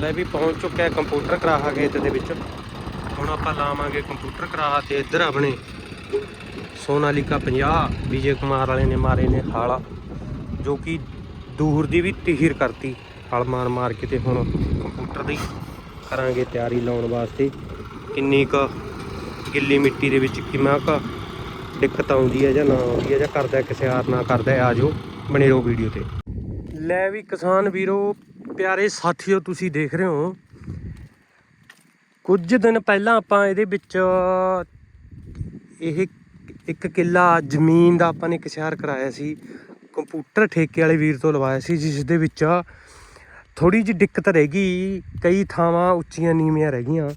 ਲੈ ਵੀ ਪਹੁੰਚ ਚੁੱਕਿਆ ਕੰਪਿਊਟਰ ਕਰਾਹਾ ਖੇਤ ਦੇ ਵਿੱਚ। ਹੁਣ ਆਪਾਂ ਲਾਵਾਂਗੇ ਕੰਪਿਊਟਰ ਕਰਾਹਾ ਤੇ ਇੱਧਰ ਆਪਣੇ ਸੋਨਾਲੀਕਾ 50 ਵਿਜੇ ਕੁਮਾਰ ਵਾਲੇ ਨੇ ਮਾਰੇ ਨੇ ਹਾਲਾ, ਜੋ ਕਿ ਦੂਰ ਦੀ ਵੀ ਤੀਹਰ ਕਰਤੀ, ਹਲ ਮਾਰ ਮਾਰ ਕੇ ਤੇ ਹੁਣ ਕੰਪਿਊਟਰ ਦੀ ਕਰਾਂਗੇ ਤਿਆਰੀ ਲਾਉਣ ਵਾਸਤੇ। ਕਿੰਨੀ ਕੁ ਗਿੱਲੀ ਮਿੱਟੀ ਦੇ ਵਿੱਚ ਕਿੰਨਾ ਕੁ ਦਿੱਕਤ ਆਉਂਦੀ ਹੈ ਜਾਂ ਨਾ ਆਉਂਦੀ ਹੈ ਜਾਂ ਕਰਦਾ ਕਿਸੇ ਹਾਰ ਨਾ ਕਰਦਾ ਆ ਜਾਓ ਬਣੇ ਰਹੋ ਵੀਡੀਓ ਤੇ। ਲੈ ਵੀ ਕਿਸਾਨ ਵੀਰੋ ਪਿਆਰੇ ਸਾਥੀਓ, ਤੁਸੀਂ ਦੇਖ ਰਹੇ ਹੋ। ਕੁਝ ਦਿਨ ਪਹਿਲਾਂ ਆਪਾਂ ਇਹਦੇ ਵਿੱਚ, ਇਹ ਇੱਕ ਕਿੱਲਾ ਜ਼ਮੀਨ ਦਾ ਆਪਾਂ ਨੇ ਕਿਸ਼ਾਰ ਕਰਾਇਆ ਸੀ। ਕੰਪਿਊਟਰ ਠੇਕੇ ਵਾਲੇ ਵੀਰ ਤੋਂ ਲਵਾਇਆ ਸੀ, ਜਿਸ ਦੇ ਵਿੱਚ ਥੋੜੀ ਜਿਹੀ ਦਿੱਕਤ ਰਹਿ ਗਈ। ਕਈ ਥਾਵਾਂ ਉੱਚੀਆਂ ਨੀਵੀਆਂ ਰਹਿ ਗਈਆਂ।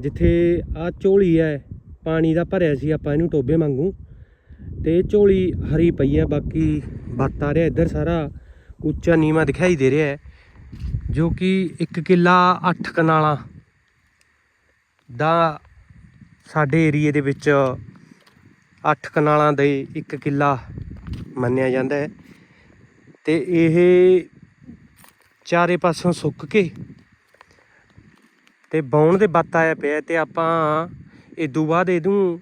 ਜਿੱਥੇ ਆ ਝੋਲੀ ਹੈ, ਪਾਣੀ ਦਾ ਭਰਿਆ ਸੀ ਆਪਾਂ ਇਹਨੂੰ ਟੋਬੇ ਵਾਂਗੂ। ਤੇ ਝੋਲੀ ਹਰੀ ਪਈ ਹੈ, ਬਾਕੀ ਬੱਤ ਆ ਰਿਹਾ ਇੱਧਰ ਸਾਰਾ। ਉੱਚਾ ਨੀਵਾਂ ਦਿਖਾਈ ਦੇ ਰਿਹਾ ਹੈ। ਜੋ ਕਿ ਇੱਕ ਕਿੱਲਾ 8 ਕਨਾਲਾਂ ਦਾ ਸਾਡੇ ਏਰੀਏ ਦੇ ਵਿੱਚ 8 ਕਨਾਲਾਂ ਦੇ ਇੱਕ ਕਿੱਲਾ ਮੰਨਿਆ ਜਾਂਦਾ ਹੈ। ਤੇ ਇਹ ਚਾਰੇ ਪਾਸੋਂ ਸੁੱਕ ਕੇ ਤੇ ਬਾਉਣ ਦੇ ਬੱਤ ਆਇਆ ਪਿਆ ਤੇ ਆਪਾਂ ਇਹ ਤੋਂ ਬਾਅਦ ਇਹਨੂੰ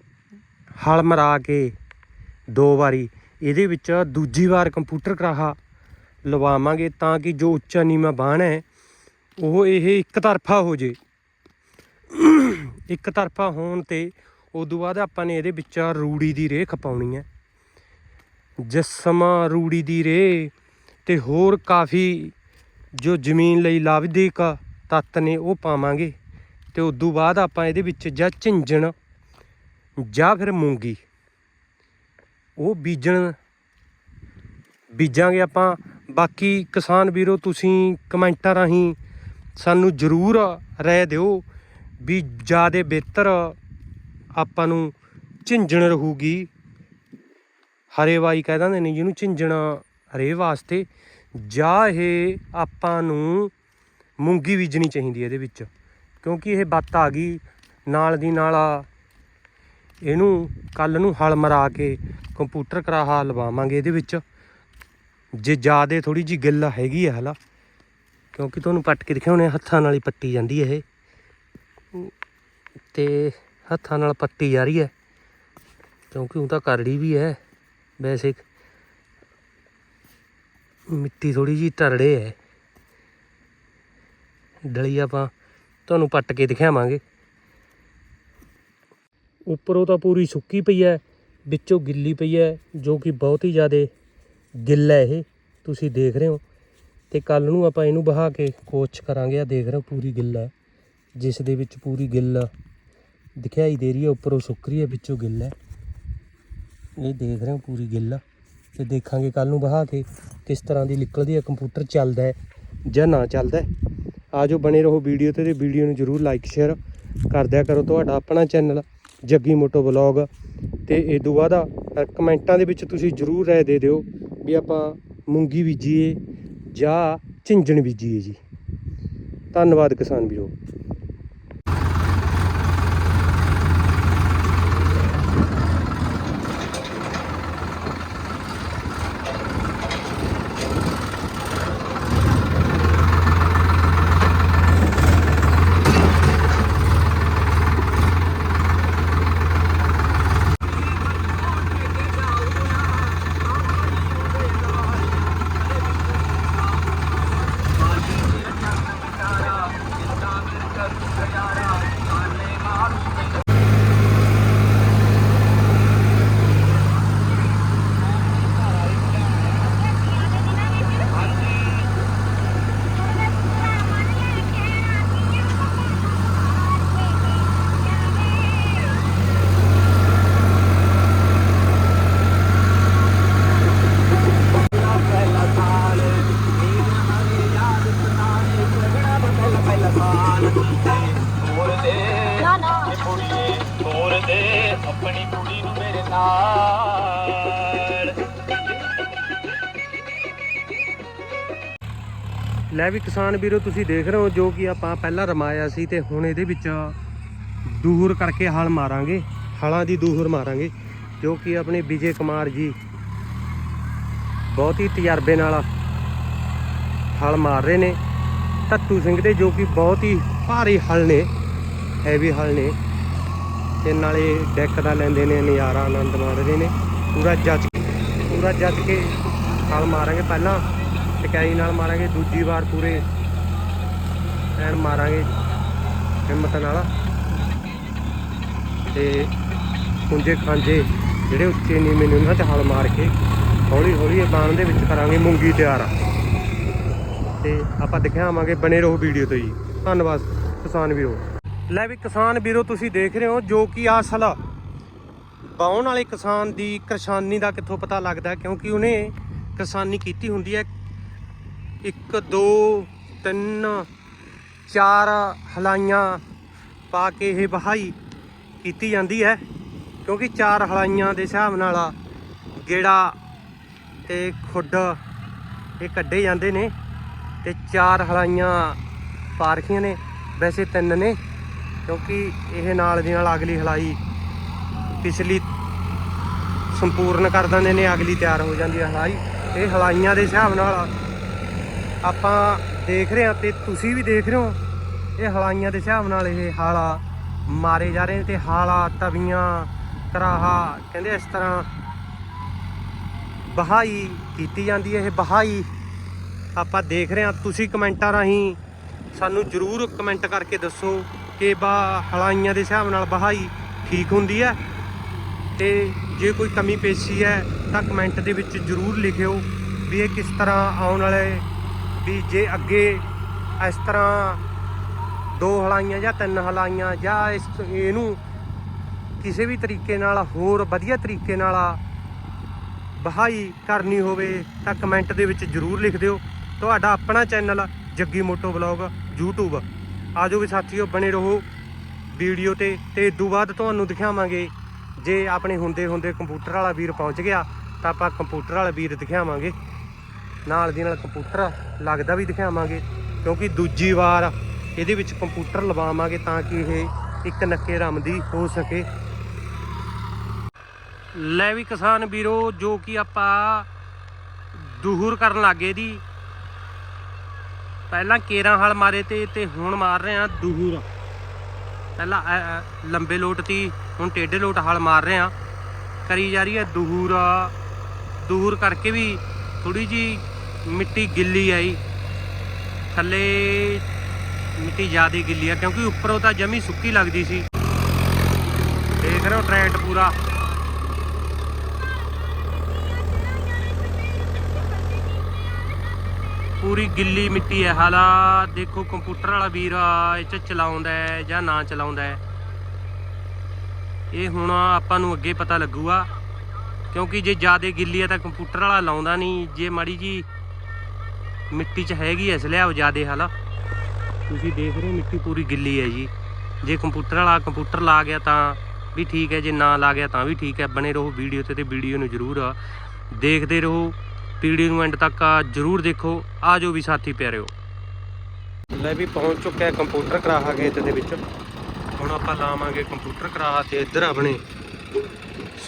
ਹਲ ਮਰਾ ਕੇ ਦੋ ਵਾਰੀ, ਇਹਦੇ ਵਿੱਚ ਦੂਜੀ ਵਾਰ ਕੰਪਿਊਟਰ ਕਰਾਹਾ ਲਵਾਵਾਂਗੇ ਤਾਂ ਕਿ ਜੋ ਉੱਚਾ ਨੀਵਾਂ ਬਾਣ ਹੈ, ਉਹ ਇਹ ਇੱਕ ਤਰਫਾ ਹੋ ਜੇ। ਇੱਕ ਤਰਫਾ ਹੋਣ ਤੇ ਉਦੋਂ ਬਾਅਦ ਆਪਾਂ ਨੇ ਇਹਦੇ ਵਿੱਚ ਰੂੜੀ ਦੀ ਰੇਹ ਖਪਾਉਣੀ ਹੈ। ਜਿਸਮ ਰੂੜੀ ਦੀ ਰੇਹ ਤੇ ਹੋਰ ਕਾਫੀ ਜੋ ਜ਼ਮੀਨ ਲਈ ਲਾਭਦਾਇਕ ਤੱਤ ਨੇ ਉਹ ਪਾਵਾਂਗੇ ਤੇ ਉਦੋਂ ਬਾਅਦ ਆਪਾਂ ਇਹਦੇ ਵਿੱਚ ਜਾਂ ਝਿੰਜਣ ਜਾਂ ਫਿਰ ਮੂੰਗੀ, ਉਹ ਬੀਜਣ, ਬੀਜਾਂਗੇ ਆਪਾਂ ਬਾਕੀ ਕਿਸਾਨ ਵੀਰੋ, ਤੁਸੀਂ ਕਮੈਂਟਾਂ ਰਾਹੀਂ ਸਾਨੂੰ ਜ਼ਰੂਰ ਰਾਏ ਦਿਓ ਵੀ ਜ਼ਿਆਦਾ ਬਿਹਤਰ ਆਪਾਂ ਨੂੰ ਝਿੰਜਣ ਰਹੂਗੀ। ਹਰੇਵਾਈ ਕਹਿ ਦਿੰਦੇ ਨੇ ਜਿਹਨੂੰ ਝਿੰਜਣ ਹਰੇ ਵਾਸਤੇ। ਜਾਂ ਇਹ ਆਪਾਂ ਨੂੰ ਮੂੰਗੀ ਬੀਜਣੀ ਚਾਹੀਦੀ ਹੈ ਇਹਦੇ ਵਿੱਚ। ਕਿਉਂਕਿ ਇਹ ਬੱਤ ਆ ਗਈ, ਨਾਲ ਦੀ ਨਾਲ ਇਹਨੂੰ ਕੱਲ ਨੂੰ ਹਲ ਮਰਾ ਕੇ ਕੰਪਿਊਟਰ ਕਰਾਹਾ ਲਵਾਵਾਂਗੇ ਇਹਦੇ ਵਿੱਚ। ਜੇ ਜ਼ਿਆਦੇ ਥੋੜੀ ਜੀ ਗਿੱਲ ਹੈਗੀ ਹੈ ਹਲਾ, ਕਿਉਂਕਿ ਤੁਹਾਨੂੰ ਪੱਟ ਕੇ ਦਿਖਾਉਣੇ ਹੱਥਾਂ ਨਾਲ ਹੀ ਪੱਟੀ ਜਾਂਦੀ ਹੈ ਇਹ। ਤੇ ਹੱਥਾਂ ਨਾਲ ਪੱਟੀ ਜਾ ਰਹੀ ਹੈ, ਕਿਉਂਕਿ ਉਹ ਤਾਂ ਕਰੜੀ ਵੀ ਹੈ, ਵੈਸੇ ਮਿੱਟੀ ਥੋੜੀ ਜੀ ਤਰੜੇ ਹੈ। ਡਲੀ ਆਪਾਂ ਤੁਹਾਨੂੰ ਪੱਟ ਕੇ ਦਿਖਾਵਾਂਗੇ। ਉੱਪਰੋਂ ਤਾਂ ਪੂਰੀ ਸੁੱਕੀ ਪਈ ਹੈ, ਵਿੱਚੋਂ ਗਿੱਲੀ ਪਈ ਹੈ, ਜੋ ਕਿ ਬਹੁਤ ਹੀ ਜ਼ਿਆਦਾ ਗਿੱਲ ਹੈ ਇਹ, ਤੁਸੀਂ ਦੇਖ ਰਹੇ ਹੋ। ਤੇ ਕੱਲ ਨੂੰ ਆਪਾਂ ਇਹਨੂੰ ਬਹਾ ਕੇ ਕੋਚ ਕਰਾਂਗੇ। ਆ ਦੇਖ ਰਹੇ ਹੋ ਪੂਰੀ ਗਿੱਲ ਹੈ, ਜਿਸ ਦੇ ਵਿੱਚ ਪੂਰੀ ਗਿੱਲ ਦਿਖਾਈ ਦੇ ਰਹੀ ਹੈ, ਉੱਪਰੋਂ ਸੁੱਕ ਹੈ, ਵਿੱਚੋਂ ਗਿੱਲ ਹੈ। ਇਹ ਦੇਖ ਰਹੇ ਹੋ ਪੂਰੀ ਗਿੱਲ। ਤੇ ਦੇਖਾਂਗੇ ਕੱਲ ਨੂੰ ਬਹਾ ਕੇ ਕਿਸ ਤਰ੍ਹਾਂ ਦੀ ਨਿਕਲਦੀ ਹੈ, ਕੰਪਿਊਟਰ ਚੱਲਦਾ ਹੈ ਜਾਂ ਨਾ ਚੱਲਦਾ ਹੈ। ਆਜੋ ਬਣੇ ਰਹੋ ਵੀਡੀਓ ਤੇ ਤੇ ਵੀਡੀਓ ਨੂੰ ਜਰੂਰ ਲਾਈਕ ਸ਼ੇਅਰ ਕਰ ਦਿਆ ਕਰੋ ਤੁਹਾਡਾ ਆਪਣਾ ਚੈਨਲ ਜੱਗੀ ਮੋਟੋ ਵਲੌਗ ਤੇ ਇਹ ਤੋਂ ਬਾਅਦ ਕਮੈਂਟਾਂ ਦੇ ਵਿੱਚ ਤੁਸੀਂ ਜਰੂਰ ਰਾਏ ਦੇ ਦਿਓ। ਵੀ ਆਪਾਂ ਮੂੰਗੀ ਬੀਜੀਏ ਜਾਂ ਝਿੰਜਣ ਬੀਜੀਏ ਜੀ। ਧੰਨਵਾਦ ਕਿਸਾਨ ਵੀਰੋ। ਲੈ ਵੀ ਕਿਸਾਨ ਵੀਰੋ, ਤੁਸੀਂ ਦੇਖ ਰਹੇ ਹੋ ਜੋ ਕਿ ਆਪਾਂ ਪਹਿਲਾਂ ਰਮਾਇਆ ਸੀ ਤੇ ਹੁਣ ਇਹਦੇ ਵਿੱਚ ਦੂਰ ਕਰਕੇ ਹਲ ਮਾਰਾਂਗੇ। ਹਲਾਂ ਦੀ ਦੂਰ ਮਾਰਾਂਗੇ, ਜੋ ਕਿ ਆਪਣੇ ਵਿਜੇ ਕੁਮਾਰ ਜੀ ਬਹੁਤ ਹੀ ਤਜਰਬੇ ਨਾਲ ਹਲ ਮਾਰ ਰਹੇ ਨੇ। ਤੱਤੂ ਸਿੰਘ ਦੇ ਜੋ ਕਿ ਬਹੁਤ ਹੀ ਭਾਰੀ ਹਲ ਨੇ ਹੈਵੀ ਹਲ ਨੇ। ਤੇ ਨਾਲੇ ਡੈਕ ਦਾ ਲੈਂਦੇ ਨੇ, ਨਜ਼ਾਰਾ ਆਨੰਦ ਮਾਣਦੇ ਨੇ। ਪੂਰਾ ਜੱਜ ਪੂਰਾ ਜੱਜ ਕੇ ਹਲ ਮਾਰਾਂਗੇ ਪਹਿਲਾਂ। ਟਕਾਈ ਨਾਲ ਮਾਰਾਂਗੇ, ਦੂਜੀ ਵਾਰ ਪੂਰੇ ਐਨ ਮਾਰਾਂਗੇ ਹਿੰਮਤ ਨਾਲ। ਤੇ ਪੁੰਜੇ ਖਾਂਜੇ ਜਿਹੜੇ ਉੱਚੇ ਨੀਵੇਂ ਨੇ ਉਹਨਾਂ 'ਚ ਹਲ ਮਾਰ ਕੇ ਹੌਲੀ ਹੌਲੀ ਇਹ ਬਾਣ ਦੇ ਵਿੱਚ ਕਰਾਂਗੇ ਮੂੰਗੀ ਤਿਆਰ। ਤੇ ਆਪਾਂ ਦਿਖਾਵਾਂਗੇ ਬਣੇ ਰਹੋ ਵੀਡੀਓ ਤੋਂ ਜੀ। ਧੰਨਵਾਦ ਕਿਸਾਨ ਵੀਰੋ। ਲੈ ਵੀ ਕਿਸਾਨ ਵੀਰੋ, ਤੁਸੀਂ ਦੇਖ ਰਹੇ ਹੋ ਜੋ ਕਿ ਅਸਲ ਬਾਉਣ ਵਾਲੇ ਕਿਸਾਨ ਦੀ ਕਿਸਾਨੀ ਦਾ ਕਿੱਥੋਂ ਪਤਾ ਲੱਗਦਾ ਕਿਉਂਕਿ ਉਹਨੇ ਕਿਸਾਨੀ ਕੀਤੀ ਹੁੰਦੀ ਹੈ 1 2 3 ਚਾਰ ਹਲਾਈਆਂ ਪਾ ਕੇ ਇਹ ਵਹਾਈ ਕੀਤੀ ਜਾਂਦੀ ਹੈ। ਕਿਉਂਕਿ ਚਾਰ ਹਲਾਈਆਂ ਦੇ ਹਿਸਾਬ ਨਾਲ ਗੇੜਾ ਤੇ ਖੁੱਡ ਇਹ ਕੱਢੇ ਜਾਂਦੇ ਨੇ ਤੇ ਚਾਰ ਹਲਾਈਆਂ ਪਾਰਖੀਆਂ ਨੇ। ਵੈਸੇ ਤਿੰਨ ਨੇ, ਕਿਉਂਕਿ ਇਹ ਨਾਲ ਦੀ ਨਾਲ ਅਗਲੀ ਹਲਾਈ ਪਿਛਲੀ ਸੰਪੂਰਨ ਕਰ ਦਿੰਦੇ ਨੇ, ਅਗਲੀ ਤਿਆਰ ਹੋ ਜਾਂਦੀ ਹੈ ਹਲਾਈ। ਇਹ ਹਲਾਈਆਂ ਦੇ ਹਿਸਾਬ ਨਾਲ ਆਪਾਂ ਦੇਖ ਰਹੇ ਹਾਂ ਤੇ ਤੁਸੀਂ ਵੀ ਦੇਖ ਰਹੇ ਹੋ, ਇਹ ਹਲਾਈਆਂ ਦੇ ਹਿਸਾਬ ਨਾਲ ਇਹ ਹਾਲਾ ਮਾਰੇ ਜਾ ਰਹੇ ਨੇ ਤੇ ਹਾਲਾ ਤਵੀਆਂ ਕਰਾਹਾ ਕਹਿੰਦੇ ਇਸ ਤਰ੍ਹਾਂ ਬਹਾਈ ਕੀਤੀ ਜਾਂਦੀ ਹੈ, ਇਹ ਬਹਾਈ ਆਪਾਂ ਦੇਖ ਰਹੇ ਹਾਂ। ਤੁਸੀਂ ਕਮੈਂਟਾਂ ਰਾਹੀਂ ਸਾਨੂੰ ਜਰੂਰ ਕਮੈਂਟ ਕਰਕੇ ਦੱਸੋ ਕਿ ਬਾ ਹਲਾਈਆਂ ਦੇ ਹਿਸਾਬ ਨਾਲ ਬਹਾਈ ਠੀਕ ਹੁੰਦੀ ਹੈ। ਤੇ ਜੇ ਕੋਈ ਕਮੀ ਪੇਸ਼ੀ ਹੈ ਤਾਂ ਕਮੈਂਟ ਦੇ ਵਿੱਚ ਜਰੂਰ ਲਿਖਿਓ ਵੀ ਇਹ ਕਿਸ ਤਰ੍ਹਾਂ ਆਉਣ ਵਾਲੇ ਵੀ ਜੇ ਅੱਗੇ ਇਸ ਤਰ੍ਹਾਂ ਦੋ ਹਲਾਈਆਂ ਜਾਂ ਤਿੰਨ ਹਲਾਈਆਂ ਜਾਂ ਇਸ ਇਹਨੂੰ ਕਿਸੇ ਵੀ ਤਰੀਕੇ ਨਾਲ, ਹੋਰ ਵਧੀਆ ਤਰੀਕੇ ਨਾਲ ਬਹਾਈ ਕਰਨੀ ਹੋਵੇ ਤਾਂ ਕਮੈਂਟ ਦੇ ਵਿੱਚ ਜਰੂਰ ਲਿਖ ਦਿਓ। ਤੁਹਾਡਾ ਆਪਣਾ channel Jaggi moto blog YouTube ਆਜੋ ਵੀ ਸਾਥੀਓ, ਬਣੇ ਰਹੋ ਵੀਡੀਓ ਤੇ ਤੇ ਤੋਂ ਬਾਅਦ ਤੁਹਾਨੂੰ ਦਿਖਾਵਾਂਗੇ ਜੇ ਆਪਣੇ ਹੁੰਦੇ ਹੁੰਦੇ ਕੰਪਿਊਟਰ ਵਾਲਾ ਵੀਰ ਪਹੁੰਚ ਗਿਆ, ਤਾਂ ਆਪਾਂ ਕੰਪਿਊਟਰ ਵਾਲਾ ਵੀਰ ਦਿਖਾਵਾਂਗੇ। ਨਾਲ ਦੀ ਨਾਲ ਕੰਪਿਊਟਰ ਲੱਗਦਾ ਵੀ ਦਿਖਾਵਾਂਗੇ, ਕਿਉਂਕਿ ਦੂਜੀ ਵਾਰ ਇਹਦੇ ਵਿੱਚ ਕੰਪਿਊਟਰ ਲਵਾਵਾਂਗੇ ਤਾਂ ਕਿ ਇਹ ਇੱਕ ਨੱਕੇ ਰਮ ਦੀ ਹੋ ਸਕੇ। ਲੈ ਵੀ ਕਿਸਾਨ ਵੀਰੋ, ਜੋ ਕਿ ਆਪਾਂ ਦੂਹਰ ਕਰਨ ਲੱਗੇ ਦੀ। ਪਹਿਲਾਂ ਕੇਰਾਂ ਹਲ ਮਾਰੇ ਤੇ ਤੇ ਹੁਣ ਮਾਰ ਰਹੇ ਆ ਦੂਹਰ। ਪਹਿਲਾਂ ਲੰਬੇ ਲੋਟ ਤੀ ਹੁਣ ਟੇਢੇ ਲੋਟ ਹਲ ਮਾਰ ਰਹੇ ਆ ਕਰੀ ਜਾ ਰਹੀ ਹੈ ਦੂਹਰ। ਦੂਹਰ ਕਰਕੇ ਵੀ ਥੋੜੀ ਜੀ ਮਿੱਟੀ ਗਿੱਲੀ ਆਈ ਥੱਲੇ ਮਿੱਟੀ ਜ਼ਿਆਦਾ ਗਿੱਲੀ ਆ, ਕਿਉਂਕਿ ਉੱਪਰੋਂ ਤਾਂ ਜਮੀ ਸੁੱਕੀ ਲੱਗਦੀ ਸੀ। ਦੇਖ ਰਹੇ ਹੋ ਟ੍ਰੈਂਡ ਪੂਰਾ। ਪੂਰੀ ਗਿੱਲੀ ਮਿੱਟੀ ਹੈ ਹਾਲਾ, ਦੇਖੋ ਕੰਪਿਊਟਰ ਵਾਲਾ ਵੀਰ ਇਹ ਚ ਚਲਾਉਂਦਾ ਹੈ ਜਾਂ ਨਾ ਚਲਾਉਂਦਾ ਹੈ। ਇਹ ਹੁਣ ਆਪਾਂ ਨੂੰ ਅੱਗੇ ਪਤਾ ਲੱਗੂਗਾ, ਕਿਉਂਕਿ ਜੇ ਜ਼ਿਆਦਾ ਗਿੱਲੀ ਹੈ ਤਾਂ ਕੰਪਿਊਟਰ ਵਾਲਾ ਲਾਉਂਦਾ ਨਹੀਂ। ਜੇ ਮਾੜੀ ਜੀ ਮਿੱਟੀ 'ਚ ਹੈਗੀ ਇਸ ਲਿਆ ਜ਼ਿਆਦੇ ਹਾਲਾ। ਤੁਸੀਂ ਦੇਖ ਰਹੇ ਹੋ ਮਿੱਟੀ ਪੂਰੀ ਗਿੱਲੀ ਹੈ ਜੀ। ਜੇ ਕੰਪਿਊਟਰ ਵਾਲਾ ਕੰਪਿਊਟਰ ਲਾ ਗਿਆ ਤਾਂ ਵੀ ਠੀਕ ਹੈ ਜੇ ਨਾ ਲਾ ਗਿਆ ਤਾਂ ਵੀ ਠੀਕ ਹੈ ਬਣੇ ਰਹੋ ਵੀਡੀਓ ਤੇ ਤੇ ਵੀਡੀਓ ਨੂੰ ਜਰੂਰ ਦੇਖਦੇ ਰਹੋ। ਵੀਡੀਓ ਨੂੰ ਐਂਡ ਤੱਕ ਜਰੂਰ ਦੇਖੋ। ਆ ਜੋ ਵੀ ਸਾਥੀ ਪਿਆਰਿਓ। ਲੈ ਵੀ ਪਹੁੰਚ ਚੁੱਕਿਆ ਕੰਪਿਊਟਰ ਕਰਾਹਾ ਗੇਟ ਦੇ ਵਿੱਚ। ਹੁਣ ਆਪਾਂ ਲਾਵਾਂਗੇ ਕੰਪਿਊਟਰ ਕਰਾਹਾ ਤੇ ਇੱਧਰ ਆਪਣੇ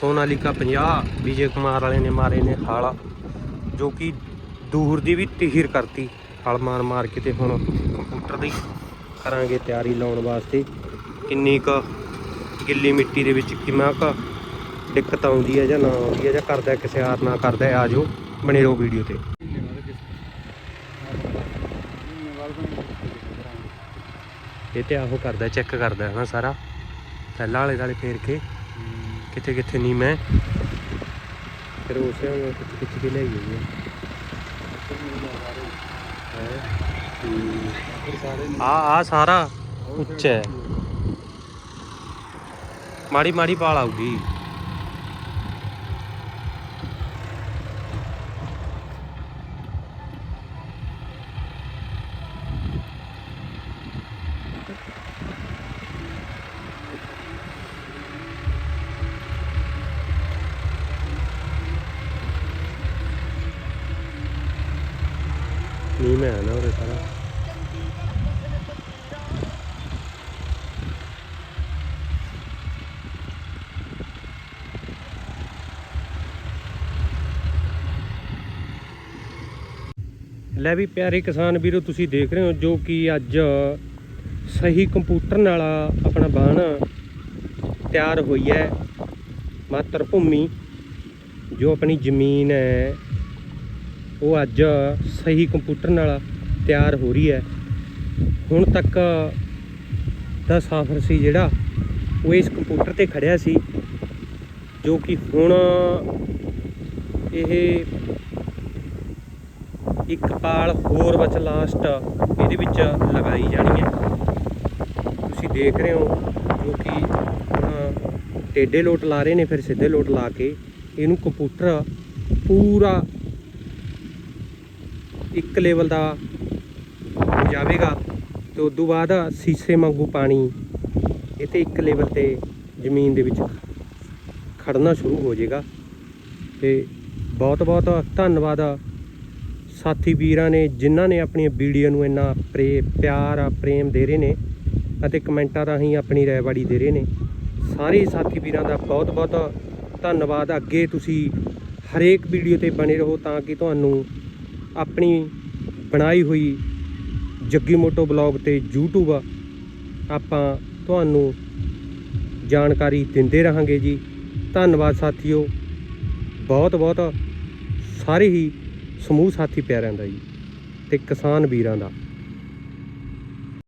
ਸੋਨਾਲੀਕਾ 50 ਵਿਜੇ ਕੁਮਾਰ ਵਾਲੇ ਨੇ ਮਾਰੇ ਨੇ ਹਾਲਾ। ਜੋ ਕਿ ਦੂਰ ਦੀ ਵੀ ਤੀਹਰ ਕਰਤੀ। ਹਲ ਮਾਰ ਮਾਰ ਕੇ ਤੇ ਹੁਣ ਕੰਪਿਊਟਰ ਦੀ ਕਰਾਂਗੇ ਤਿਆਰੀ ਲਾਉਣ ਵਾਸਤੇ। ਕਿੰਨੀ ਕੁ ਗਿੱਲੀ ਮਿੱਟੀ ਦੇ ਵਿੱਚ ਕਿੰਨਾ ਕੁ ਦਿੱਕਤ ਆਉਂਦੀ ਹੈ ਜਾਂ ਨਾ ਆਉਂਦੀ ਹੈ ਜਾਂ ਕਰਦਾ ਕਿਸੇ ਹਾਰ, ਨਾ ਕਰਦਾ ਆ ਜਾਓ ਬਣੇ ਰਹੋ ਵੀਡੀਓ ਤੇ। ਇਹ ਤੇ ਆਹੋ ਕਰਦਾ ਚੈੱਕ ਕਰਦਾ ਹੈ ਨਾ ਸਾਰਾ। ਪਹਿਲਾਂ ਵਾਲੇ ਦਾਲੇ ਫੇਰ ਕੇ ਕਿੱਥੇ ਕਿੱਥੇ ਨਹੀਂ ਮੈਂ। ਫਿਰ ਉਸੇ ਨੂੰ ਕਿੱਥੇ ਕਿੱਥੇ ਕੇ ਲੈ ਗਈ ਹੈ। ਆ ਆ ਸਾਰਾ ਉੱਚਾ ਹੈ। ਮਾੜੀ ਮਾੜੀ ਪਾਲ ਆਊਗੀ। ਨਹੀਂ ਨਾ ਉਹਦੇ ਸਾਰਾ। ਲੈ ਵੀ ਪਿਆਰੇ ਕਿਸਾਨ ਵੀਰੋ, ਤੁਸੀਂ ਦੇਖ ਰਹੇ ਹੋ ਜੋ ਕਿ ਅੱਜ ਸਹੀ ਕੰਪਿਊਟਰ ਨਾਲ ਆਪਣਾ ਬਾਣ ਤਿਆਰ ਹੋਈ ਹੈ। ਮਾਤਰ ਭੂਮੀ ਜੋ ਆਪਣੀ ਜ਼ਮੀਨ ਹੈ ਉਹ ਅੱਜ ਸਹੀ ਕੰਪਿਊਟਰ ਨਾਲ ਤਿਆਰ ਹੋ ਰਹੀ ਹੈ। ਹੁਣ ਤੱਕ ਦਾ ਸਫ਼ਰ ਸੀ ਜਿਹੜਾ, ਉਹ ਇਸ ਕੰਪਿਊਟਰ ਤੇ ਖੜਿਆ ਸੀ, ਜੋ ਕਿ ਹੁਣ ਇਹ ਇੱਕ ਪਾਲ ਹੋਰ ਬਚ ਲਾਸਟ ਇਹਦੇ ਵਿੱਚ ਲਗਾਈ ਜਾਣੀ ਹੈ। ਤੁਸੀਂ ਦੇਖ ਰਹੇ ਹੋ, ਜੋ ਕਿ ਹੁਣ ਟੇਡੇ ਲੋਟ ਲਾ ਰਹੇ ਨੇ, ਫਿਰ ਸਿੱਧੇ ਲੋਟ ਲਾ ਕੇ ਇਹਨੂੰ ਕੰਪਿਊਟਰ ਪੂਰਾ ਇੱਕ ਲੈਵਲ ਦਾ ਹੋ ਜਾਵੇਗਾ ਤੇ ਉਸ ਤੋਂ ਬਾਅਦ ਸੀਸੇ ਵਾਂਗੂ ਪਾਣੀ ਇਹ ਤੇ ਇੱਕ ਲੈਵਲ ਤੇ ਜ਼ਮੀਨ ਦੇ ਵਿੱਚ ਖੜਨਾ ਸ਼ੁਰੂ ਹੋ ਜਾਏਗਾ। ਤੇ ਬਹੁਤ ਬਹੁਤ ਧੰਨਵਾਦ ਸਾਥੀ ਵੀਰਾਂ ਨੇ ਜਿਨ੍ਹਾਂ ਨੇ ਆਪਣੀਆਂ ਵੀਡੀਓ ਨੂੰ ਇੰਨਾ ਪ੍ਰੇ ਪਿਆਰ, ਪ੍ਰੇਮ ਦੇ ਰਹੇ ਨੇ ਅਤੇ ਕਮੈਂਟਾਂ ਰਾਹੀਂ ਆਪਣੀ ਰਾਇਵਾੜੀ ਦੇ ਰਹੇ ਨੇ। ਸਾਰੇ ਸਾਥੀ ਵੀਰਾਂ ਦਾ ਬਹੁਤ ਬਹੁਤ ਧੰਨਵਾਦ। ਅੱਗੇ ਤੁਸੀਂ ਹਰੇਕ ਵੀਡੀਓ ਤੇ ਬਣੇ ਰਹੋ ਤਾਂ ਕਿ ਤੁਹਾਨੂੰ ਆਪਣੀ ਬਣਾਈ ਹੋਈ ਜੱਗੀ ਮੋਟੋ ਬਲੌਗ ਤੇ YouTube ਆਪਾਂ ਤੁਹਾਨੂੰ ਜਾਣਕਾਰੀ ਦਿੰਦੇ ਰਹਾਂਗੇ ਜੀ। ਧੰਨਵਾਦ ਸਾਥੀਓ। ਬਹੁਤ ਬਹੁਤ ਸਾਰੇ ਹੀ ਸਮੂਹ ਸਾਥੀ ਪਿਆਰਿਆਂ ਦਾ ਜੀ ਤੇ ਕਿਸਾਨ ਵੀਰਾਂ ਦਾ।